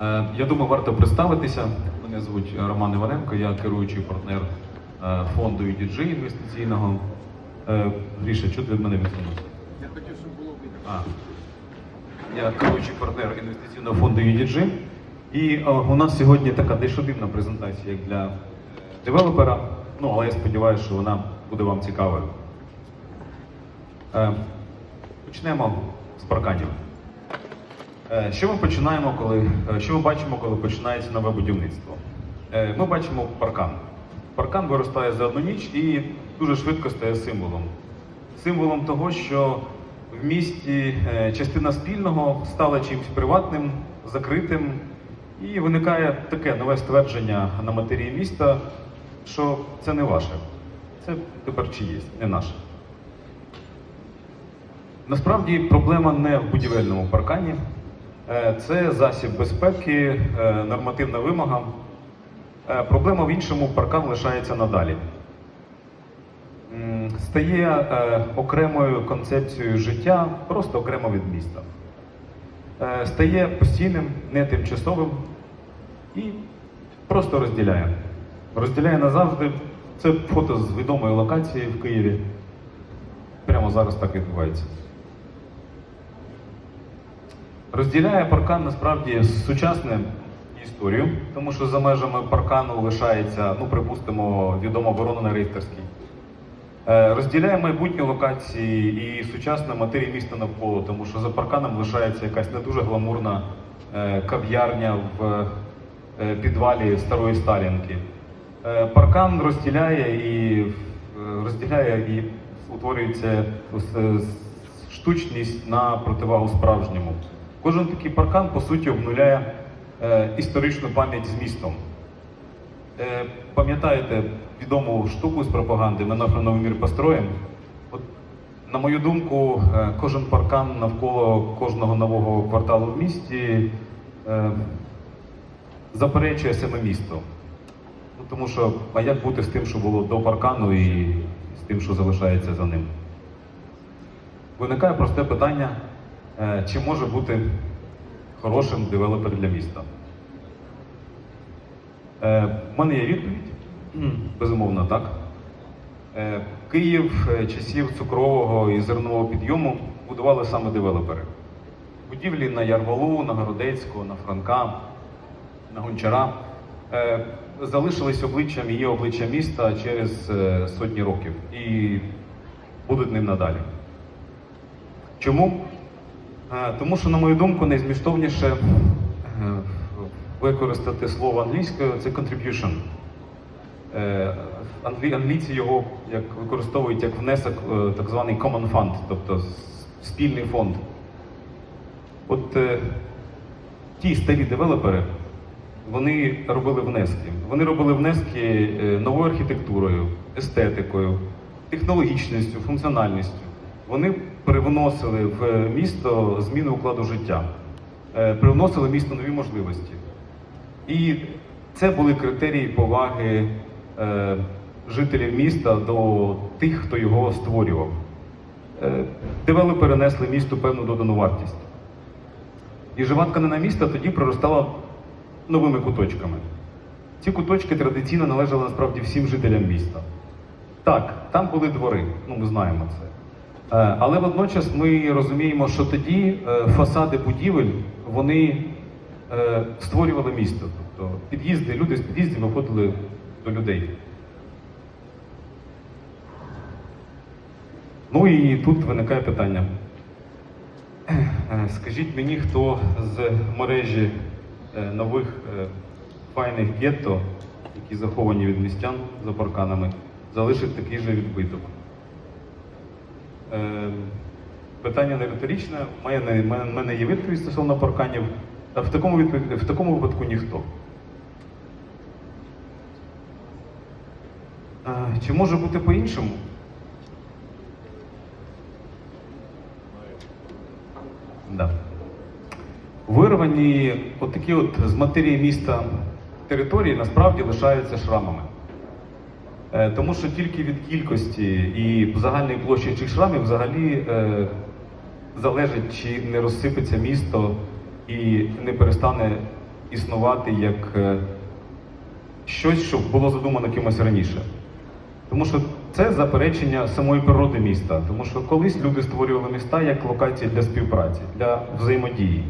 Е, Я думаю, варто представитися. Мене звуть Роман Іваненко, я керуючий партнер е, фонду UDG інвестиційного. Е, Гріша, що ти від мене відсунувся? Я хотів, щоб було видно. Я керуючий партнер інвестиційного фонду UDG. І е, у нас сьогодні така дещо дивна презентація як для девелопера. Ну, але я сподіваюся, що вона буде вам цікавою. Е, Почнемо з парканів. Е, Що ми починаємо, коли е, що ми бачимо, коли починається нове будівництво? Е, Ми бачимо паркан. Паркан виростає за одну ніч і дуже швидко стає символом. Символом того, що в місті частина спільного стала чимось приватним, закритим, і виникає таке нове ствердження на матерії міста, що це не ваше, це тепер чиєсь, не наше. Насправді проблема не в будівельному паркані, це засіб безпеки, е, нормативна вимога. Е, Проблема в іншому, паркан лишається надалі. Стає е, окремою концепцією життя, просто окремо від міста. Е, Стає постійним, не тимчасовим і просто розділяє. Розділяє назавжди. Це фото з відомої локації в Києві. Прямо зараз так відбувається. Розділяє паркан насправді сучасну історію, тому що за межами паркану лишається, ну припустимо, відома оборона на Рейтерській. Е, Розділяє майбутні локації і сучасну матерію міста навколо, тому що за парканом лишається якась не дуже гламурна е, кав'ярня в е, підвалі старої Сталінки. Паркан розділяє і розділяє і утворюється штучність на противагу справжньому. Кожен такий паркан, по суті, обнуляє е, історичну пам'ять з містом. Е, пам'ятаєте відому штуку з пропаганди «Ми нахрен новий мір построїм? От, на мою думку, е, кожен паркан навколо кожного нового кварталу в місті е, заперечує саме місто. Ну, тому що, а як бути з тим, що було до паркану, і з тим, що залишається за ним? Виникає просте питання, чи може бути хорошим девелопер для міста? Е, В мене є відповідь. Безумовно, так. Е, Київ е, часів цукрового і зернового підйому будували саме девелопери. Будівлі на Ярвалу, на Городецького, на Франка, на Гончара е, залишились обличчям і є обличчя міста через е, сотні років і будуть ним надалі. Чому? Е, Тому що, на мою думку, найзмістовніше е, використати слово англійською це contribution. Е, Англійці його як використовують як внесок, так званий common fund, тобто спільний фонд. От ті старі девелопери, вони робили внески. Вони робили внески новою архітектурою, естетикою, технологічністю, функціональністю. Вони привносили в місто зміни укладу життя, е, привносили місто нові можливості. І це були критерії поваги е, жителів міста до тих, хто його створював. Е, девелопери несли місту певну додану вартість. І жива тканина міста тоді проростала новими куточками. Ці куточки традиційно належали насправді всім жителям міста. Так, там були двори, ну ми знаємо це. Е, Але водночас ми розуміємо, що тоді е, фасади будівель вони е, створювали місто. Тобто під'їзди, люди з під'їздів виходили до людей. Ну і тут виникає питання. Скажіть мені, хто з мережі нових файних гетто, які заховані від містян за парканами, залишить такий же відбиток? Е, Питання не риторичне, в мене, в мене- є відповідь стосовно парканів. А В такому, відпов- в такому випадку ніхто. Чи може бути по-іншому? Да. Вирвані отакі от з матерії міста території насправді лишаються шрамами. Е, Тому що тільки від кількості і загальної площі цих шрамів взагалі е, залежить, чи не розсипеться місто і не перестане існувати як е, щось, що було задумано кимось раніше. Тому що це заперечення самої природи міста. Тому що колись люди створювали міста як локації для співпраці, для взаємодії.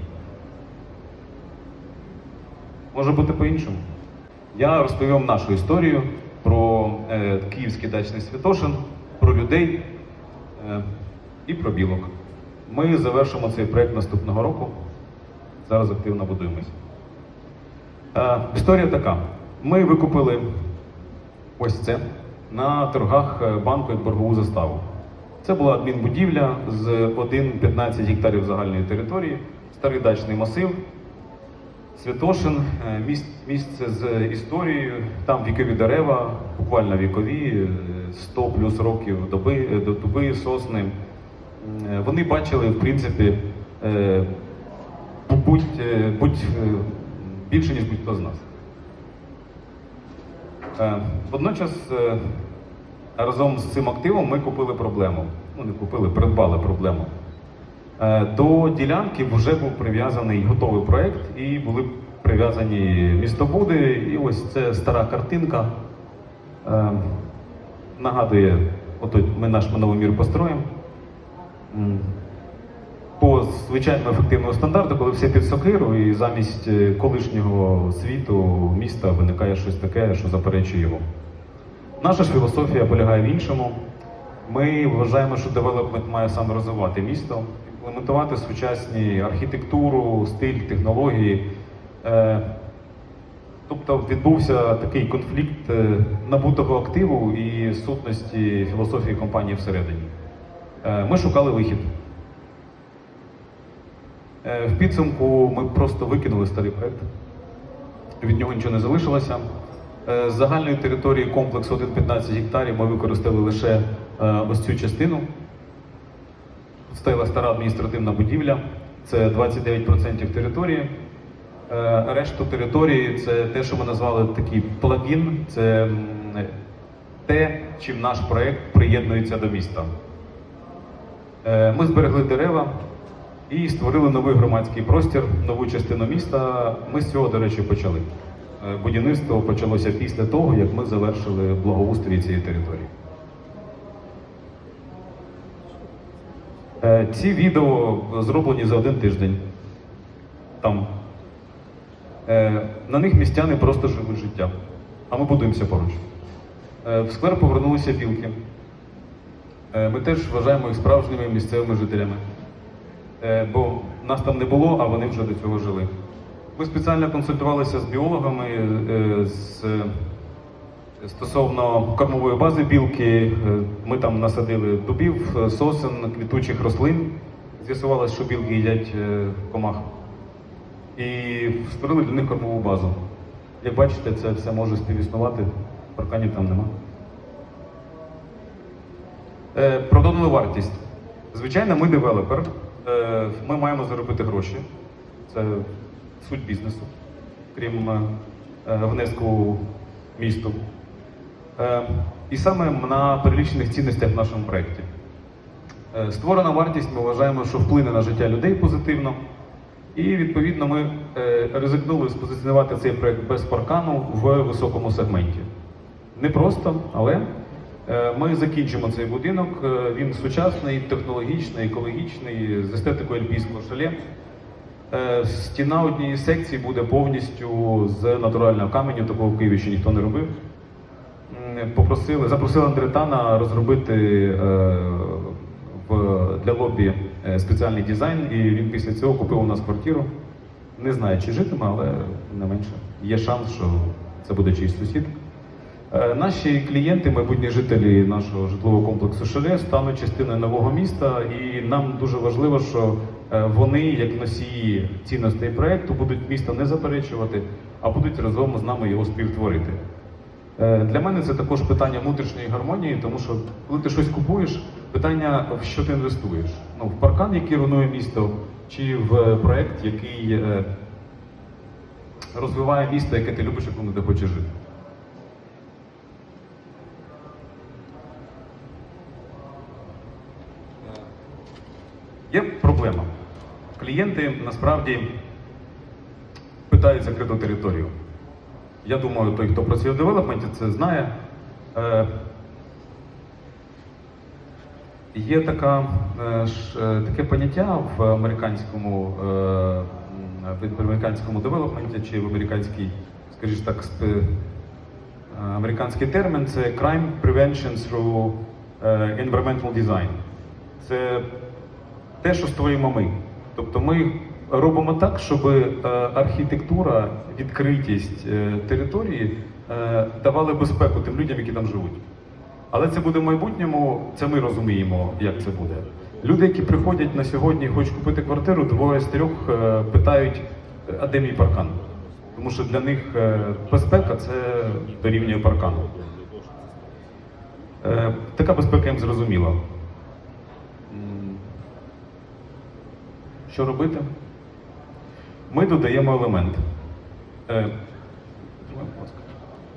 Може бути по-іншому. Я розповів вам нашу історію про е, Київський дачний Святошин, про людей е, і про білок. Ми завершимо цей проєкт наступного року. Зараз активно будуємось. Е, історія така. Ми викупили ось це на торгах е, банку як боргову заставу. Це була адмінбудівля з 1,15 гектарів загальної території, старий дачний масив. Святошин, е, місце з історією, там вікові дерева, буквально вікові, е, 100 плюс років доби, е, дуби, сосни. Е, Вони бачили, в принципі, е, будь, е, будь е, більше, ніж будь-хто з нас. Е, Водночас е, разом з цим активом ми купили проблему. Ну, не купили, придбали проблему. Е, До ділянки вже був прив'язаний готовий проєкт і були прив'язані містобуди. І ось це стара картинка. Е, Нагадує, ото ми наш минулий мір построїмо. По звичайному ефективному стандарту, коли все під сокиру, і замість е, колишнього світу міста виникає щось таке, що заперечує його. Наша ж філософія полягає в іншому. Ми вважаємо, що девелопмент має саме розвивати місто, імплементувати сучасні архітектуру, стиль, технології. Е, Тобто відбувся такий конфлікт е, набутого активу і сутності філософії компанії всередині. Е, Ми шукали вихід. В підсумку ми просто викинули старий проект. Від нього нічого не залишилося. З загальної території комплексу 1,15 гектарів ми використали лише ось цю частину. Стояла стара адміністративна будівля, це 29% території. Е, Решту території це те, що ми назвали такий плагін, це те, чим наш проект приєднується до міста. Е, Ми зберегли дерева і створили новий громадський простір, нову частину міста. Ми з цього, до речі, почали. Е, Будівництво почалося після того, як ми завершили благоустрій цієї території. Ці відео зроблені за один тиждень. Там. Е, На них містяни просто живуть життя, а ми будуємося поруч. Е, В сквер повернулися білки. Е, Ми теж вважаємо їх справжніми місцевими жителями. Е, Бо нас там не було, а вони вже до цього жили. Ми спеціально консультувалися з біологами е, з, е, стосовно кормової бази білки. Е, Ми там насадили дубів, е, сосен, квітучих рослин. З'ясувалося, що білки їдять е, комах. І створили для них кормову базу. Як бачите, це все може співіснувати, парканів там нема. Е, Про додану вартість. Звичайно, ми девелопер. Ми маємо заробити гроші. Це суть бізнесу, крім е, внеску місту. Е, І саме на перелічених цінностях в нашому проєкті. Е, Створена вартість, ми вважаємо, що вплине на життя людей позитивно. І відповідно ми е, ризикнули спозиціонувати цей проект без паркану в високому сегменті. Не просто, але е, ми закінчимо цей будинок. Він сучасний, технологічний, екологічний, з естетикою альпійського шале. Стіна однієї секції буде повністю з натурального каменю, такого в Києві ще ніхто не робив. Попросили, запросили Андретана розробити е, для лобі е, спеціальний дизайн, і він після цього купив у нас квартиру. Не знаю, чи житиме, але не менше. Є шанс, що це буде чийсь сусід. Е, Наші клієнти, майбутні жителі нашого житлового комплексу Шале, стануть частиною нового міста, і нам дуже важливо, що вони, як носії цінностей проекту, будуть місто не заперечувати, а будуть разом з нами його співтворити. Е, Для мене це також питання внутрішньої гармонії, тому що коли ти щось купуєш, питання в що ти інвестуєш? Ну, в паркан, який руйнує місто, чи в проект, який е, розвиває місто, яке ти любиш, якому ти хочеш жити. Є проблема. Клієнти насправді питають закриту територію. Я думаю, той, хто працює в девелопменті, це знає. Е, Є така, е, ж, е, таке поняття в американському, е, в американському девелопменті чи в американській, скажімо так, сп- е, американський термін це crime prevention through е, environmental design. Це те, що створюємо ми. Тобто ми робимо так, щоб е, архітектура, відкритість е, території е, давали безпеку тим людям, які там живуть. Але це буде в майбутньому, це ми розуміємо, як це буде. Люди, які приходять на сьогодні і хочуть купити квартиру, двоє з трьох питають, а де мій паркан? Тому що для них безпека це дорівнює паркану. Така безпека їм зрозуміла. Що робити? Ми додаємо елемент. Е.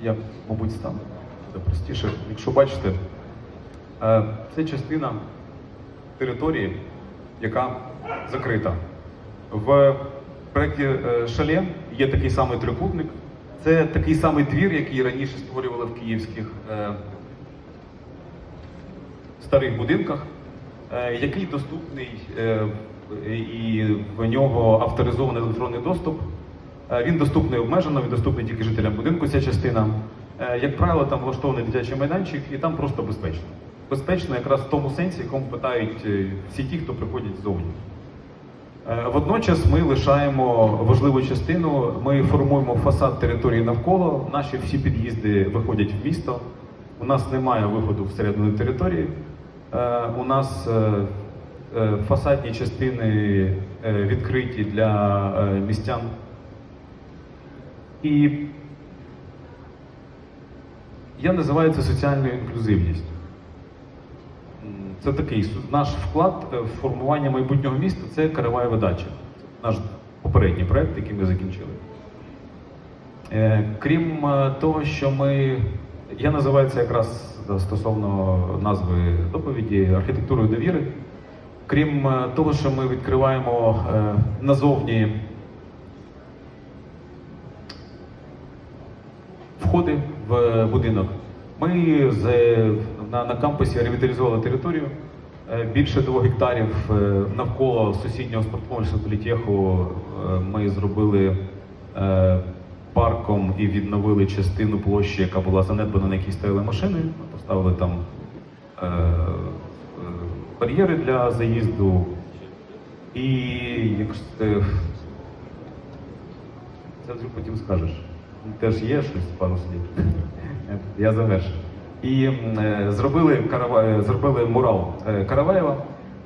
Я, мабуть, стану. Це простіше. Якщо бачите, е, це частина території, яка закрита. В проєкті е, Шале є такий самий трикутник. Це такий самий двір, який раніше створювали в київських е, старих будинках, який доступний і в нього авторизований електронний доступ. Е, Він доступний обмежено, він доступний тільки жителям будинку, ця частина. Е, Як правило, там влаштований дитячий майданчик, і там просто безпечно. Безпечно якраз в тому сенсі, якому питають е, всі ті, хто приходять ззовні. Е, Водночас ми лишаємо важливу частину. Ми формуємо фасад території навколо. Наші всі під'їзди виходять в місто. У нас немає виходу всередину території. Е, У нас е, е, фасадні частини е, відкриті для е, містян. І я називаю це соціальною інклюзивністю. Це такий наш вклад е, в формування майбутнього міста це Караваєва дача. Наш попередній проект, який ми закінчили. Е, Крім е, того, що ми. Я називаю це якраз е, стосовно назви доповіді архітектурою довіри. Крім е, того, що ми відкриваємо е, назовні входи в будинок. Ми на, кампусі ревіталізували територію. Е, Більше двох гектарів е, навколо сусіднього спорткомплексу політеху е, ми зробили е, парком і відновили частину площі, яка була занедбана, на якій стояли машини. Ми поставили там е, е, бар'єри для заїзду. І якщо ти- це вже потім скажеш. Теж є щось пару слів. Я завершу. І е, зробили, Карава... зробили мурал е, Караваєва,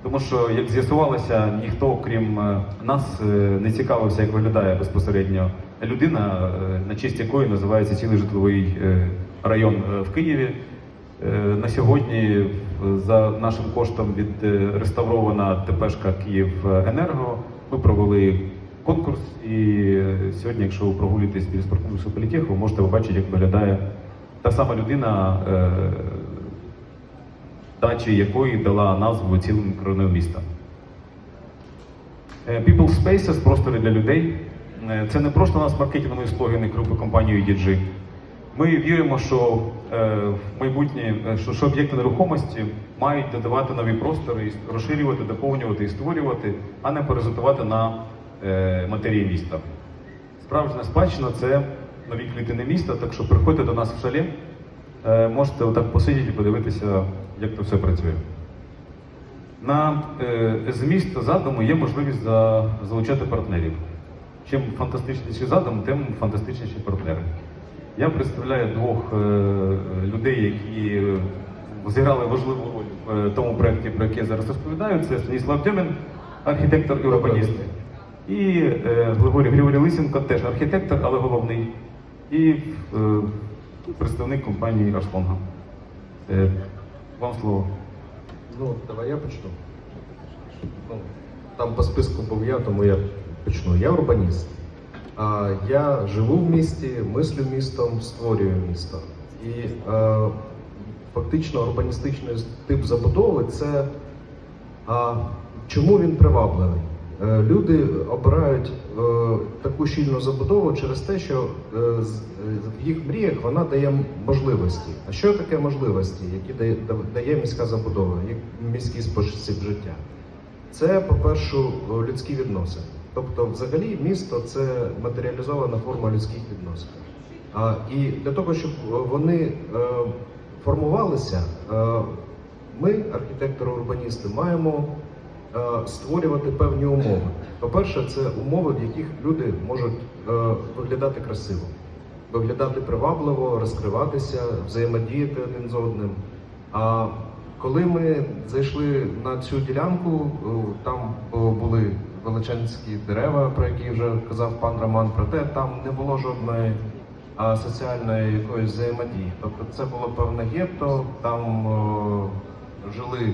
тому що, як з'ясувалося, ніхто, крім е, нас, не цікавився, як виглядає безпосередньо людина, на честь якої називається цілий житловий район в Києві. На сьогодні за нашим коштом відреставрована ТПшка Київенерго. Ми провели конкурс, і сьогодні, якщо ви прогулюєтесь біля спорткомплексу політеху, ви можете побачити, як виглядає та сама людина, е, дачі якої дала назву цілому мікрорайону міста. Е, People Spaces простори для людей. Е, Це не просто у нас маркетингові слогани групи компанії EDG. Ми віримо, що е, в майбутнє, е, що, що об'єкти нерухомості мають додавати нові простори, розширювати, доповнювати і створювати, а не паразитувати на е, матерії міста. Справжня спадщина це нові клітини міста, так що приходьте до нас в шалі, можете отак посидіти і подивитися, як це все працює. На зміст задуму є можливість за, залучати партнерів. Чим фантастичніший задум, тим фантастичніші партнери. Я представляю двох е, людей, які зіграли важливу роль в е, тому проєкті, про який я зараз розповідаю. Це Станіслав Дьомін, архітектор і урбаніст. І е, Григорій Григорій Лисенко, теж архітектор, але головний. І представник компанії Арслонга. Вам слово. Ну, давай я почну. Ну, там по списку був я, тому я почну. Я урбаніст. Я живу в місті, мислю містом, створюю місто. І е, фактично урбаністичний тип забудови це чому він привабливий? Е, Люди обирають е, таку щільну забудову через те, що в їх мріях вона дає можливості. А що таке можливості, які дає міська забудова, як міський спосіб життя? Це, по-перше, людські відносини. Тобто, взагалі, місто це матеріалізована форма людських відносин. А, і для того, щоб вони е, формувалися, е, ми, архітектори-урбаністи, маємо е, створювати певні умови. По-перше, це умови, в яких люди можуть е, виглядати красиво, виглядати привабливо, розкриватися, взаємодіяти один з одним. А коли ми зайшли на цю ділянку, е, там е, були величанські дерева, про які вже казав пан Роман, проте там не було жодної а, соціальної якоїсь взаємодії. Тобто це було певне гетто, там е, жили,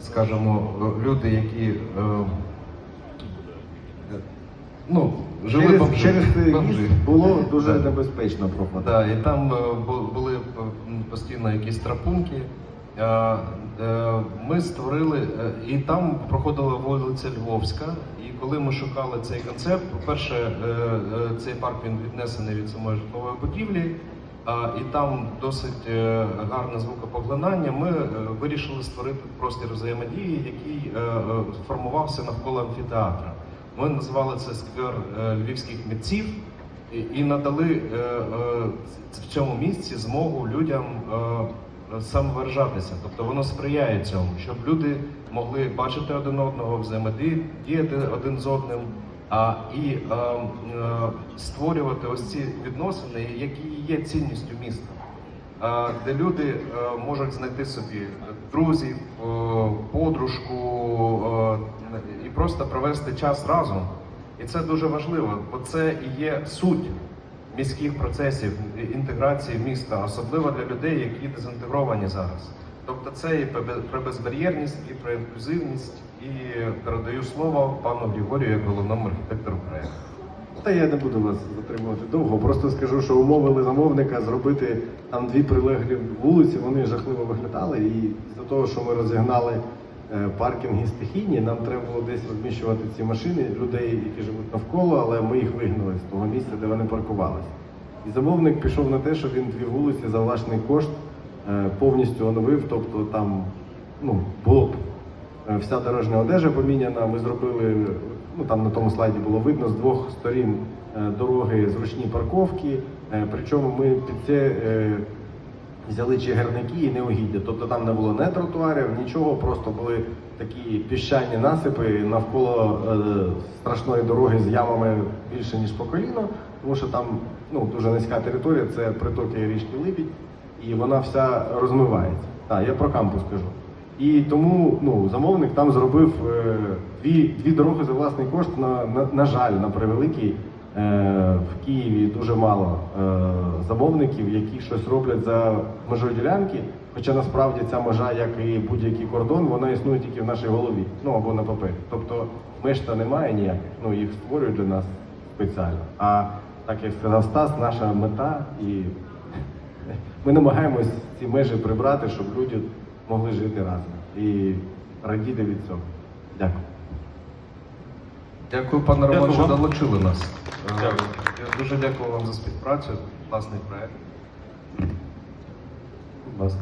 скажімо, е, люди, які е, е, ну, жили Через, бомжі. через бомжі. було дуже Да. небезпечно проходити. Да, і там е, бу- були е, постійно якісь трапунки. Е, е, Ми створили, е, і там проходила вулиця Львовська. І коли ми шукали цей концепт, по-перше, цей парк він віднесений від самої житлової будівлі, і там досить гарне звукопоглинання. Ми вирішили створити простір взаємодії, який формувався навколо амфітеатра. Ми назвали це сквер львівських митців і, надали в цьому місці змогу людям самовиражатися. Тобто воно сприяє цьому, щоб люди могли бачити один одного, взаємодіяти один з одним, а і е, е, створювати ось ці відносини, які є цінністю міста. е, Де люди е, можуть знайти собі друзів, е, подружку і просто провести час разом. І це дуже важливо, бо це і є суть міських процесів інтеграції міста, особливо для людей, які дезінтегровані зараз. Тобто це і про безбар'єрність, і про інклюзивність, і передаю слово пану Григорію як головному архітектору проєкту. Та я не буду вас затримувати довго. Просто скажу, що умовили замовника зробити там дві прилеглі вулиці. Вони жахливо виглядали. І з-за того, що ми розігнали паркінги стихійні, нам треба було десь розміщувати ці машини людей, які живуть навколо, але ми їх вигнали з того місця, де вони паркувалися. І замовник пішов на те, що він дві вулиці за власний кошт е, повністю оновив. Тобто там ну, було б Е, Вся дорожня одежа поміняна. Ми зробили, ну там на тому слайді було видно з двох сторін е, дороги зручні парковки. Е, Причому ми під це е, взяли чигирники і неугіддя. Тобто там не було не тротуарів, нічого, просто були такі піщані насипи навколо е, страшної дороги з ямами більше ніж по коліно, тому що там ну, дуже низька територія, це притоки річки Либідь, і вона вся розмивається. Так, я про кампус кажу. І тому ну, замовник там зробив е, дві, дві дороги за власний кошт. На, на, на жаль, на превеликий в Києві дуже мало е, замовників, які щось роблять за межою ділянки. Хоча насправді ця межа, як і будь-який кордон, вона існує тільки в нашій голові, ну або на папері. Тобто меж та немає ніяких, ну їх створюють для нас спеціально. А так як сказав Стас, наша мета і ми намагаємось ці межі прибрати, щоб люди могли жити разом і радіти від цього. Дякую. Дякую, пане Роман, Дякую що долучили нас. Е, Дякую. Я дуже дякую вам за співпрацю. Класний проект. Будь ласка.